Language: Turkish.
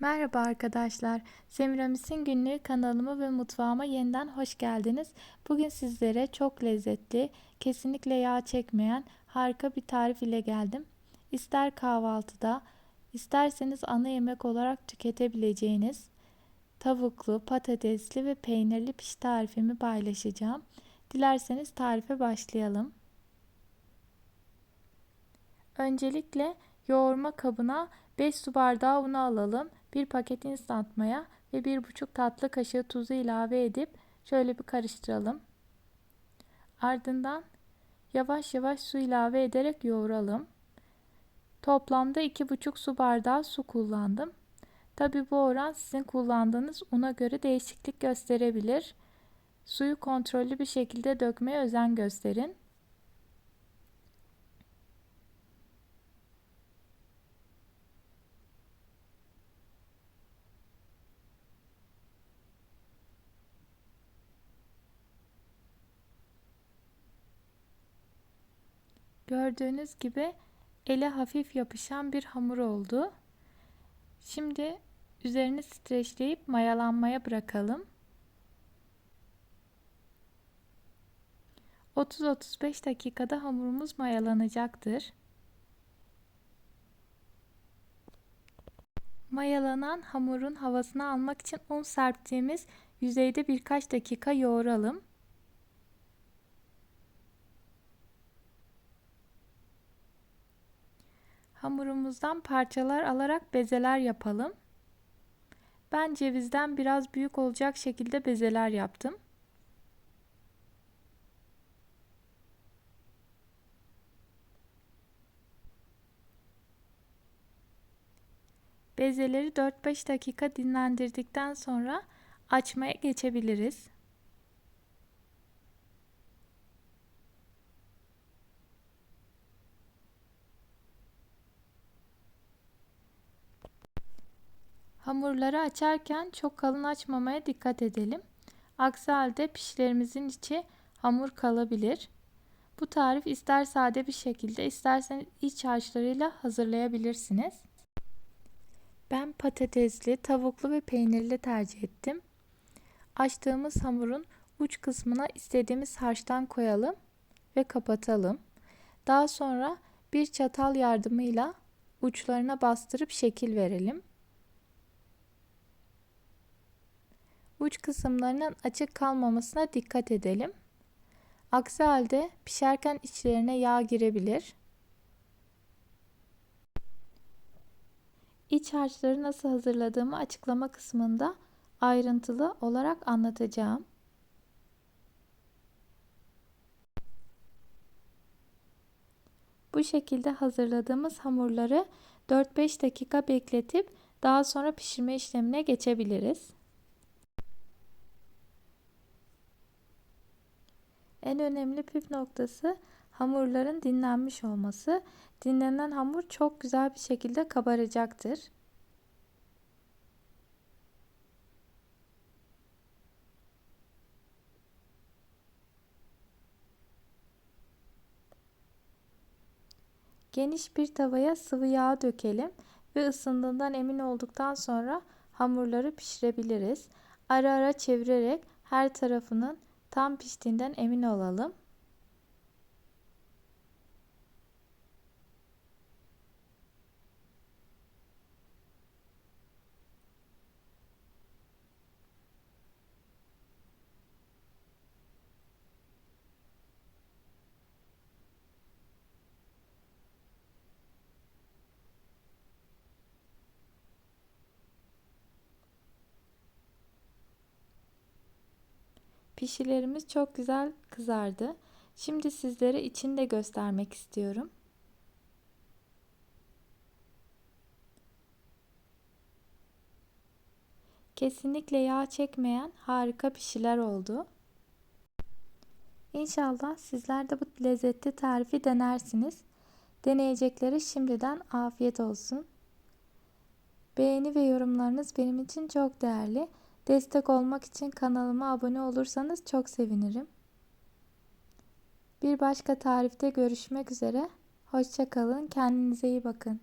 Merhaba arkadaşlar. Semiramis'in günlüğü kanalıma ve mutfağıma yeniden hoş geldiniz. Bugün sizlere çok lezzetli, kesinlikle yağ çekmeyen harika bir tarif ile geldim. İster kahvaltıda, isterseniz ana yemek olarak tüketebileceğiniz tavuklu, patatesli ve peynirli piş tarifimi paylaşacağım. Dilerseniz tarife başlayalım. Öncelikle yoğurma kabına 5 su bardağı unu alalım. 1 paket instant maya ve 1,5 tatlı kaşığı tuzu ilave edip şöyle bir karıştıralım. Ardından yavaş yavaş su ilave ederek yoğuralım. Toplamda 2,5 su bardağı su kullandım. Tabi bu oran sizin kullandığınız una göre değişiklik gösterebilir. Suyu kontrollü bir şekilde dökmeye özen gösterin. Gördüğünüz gibi ele hafif yapışan bir hamur oldu. Şimdi üzerini streçleyip mayalanmaya bırakalım. 30-35 dakikada hamurumuz mayalanacaktır. Mayalanan hamurun havasını almak için un serptiğimiz yüzeyde birkaç dakika yoğuralım. Hamurumuzdan parçalar alarak bezeler yapalım. Ben cevizden biraz büyük olacak şekilde bezeler yaptım. Bezeleri 4-5 dakika dinlendirdikten sonra açmaya geçebiliriz. Hamurları açarken çok kalın açmamaya dikkat edelim. Aksi halde pişlerimizin içi hamur kalabilir. Bu tarif ister sade bir şekilde isterseniz iç harçlarıyla hazırlayabilirsiniz. Ben patatesli, tavuklu ve peynirli tercih ettim. Açtığımız hamurun uç kısmına istediğimiz harçtan koyalım ve kapatalım. Daha sonra bir çatal yardımıyla uçlarına bastırıp şekil verelim. Uç kısımlarının açık kalmamasına dikkat edelim. Aksi halde pişerken içlerine yağ girebilir. İç harçları nasıl hazırladığımı açıklama kısmında ayrıntılı olarak anlatacağım. Bu şekilde hazırladığımız hamurları 4-5 dakika bekletip daha sonra pişirme işlemine geçebiliriz. En önemli püf noktası hamurların dinlenmiş olması. Dinlenen hamur çok güzel bir şekilde kabaracaktır. Geniş bir tavaya sıvı yağ dökelim ve ısındığından emin olduktan sonra hamurları pişirebiliriz. Ara ara çevirerek her tarafının tam piştiğinden emin olalım. Pişilerimiz çok güzel kızardı. Şimdi sizlere içini de göstermek istiyorum. Kesinlikle yağ çekmeyen harika pişiler oldu. İnşallah sizler de bu lezzetli tarifi denersiniz. Deneyecekleri şimdiden afiyet olsun. Beğeni ve yorumlarınız benim için çok değerli. Destek olmak için kanalıma abone olursanız çok sevinirim. Bir başka tarifte görüşmek üzere. Hoşçakalın. Kendinize iyi bakın.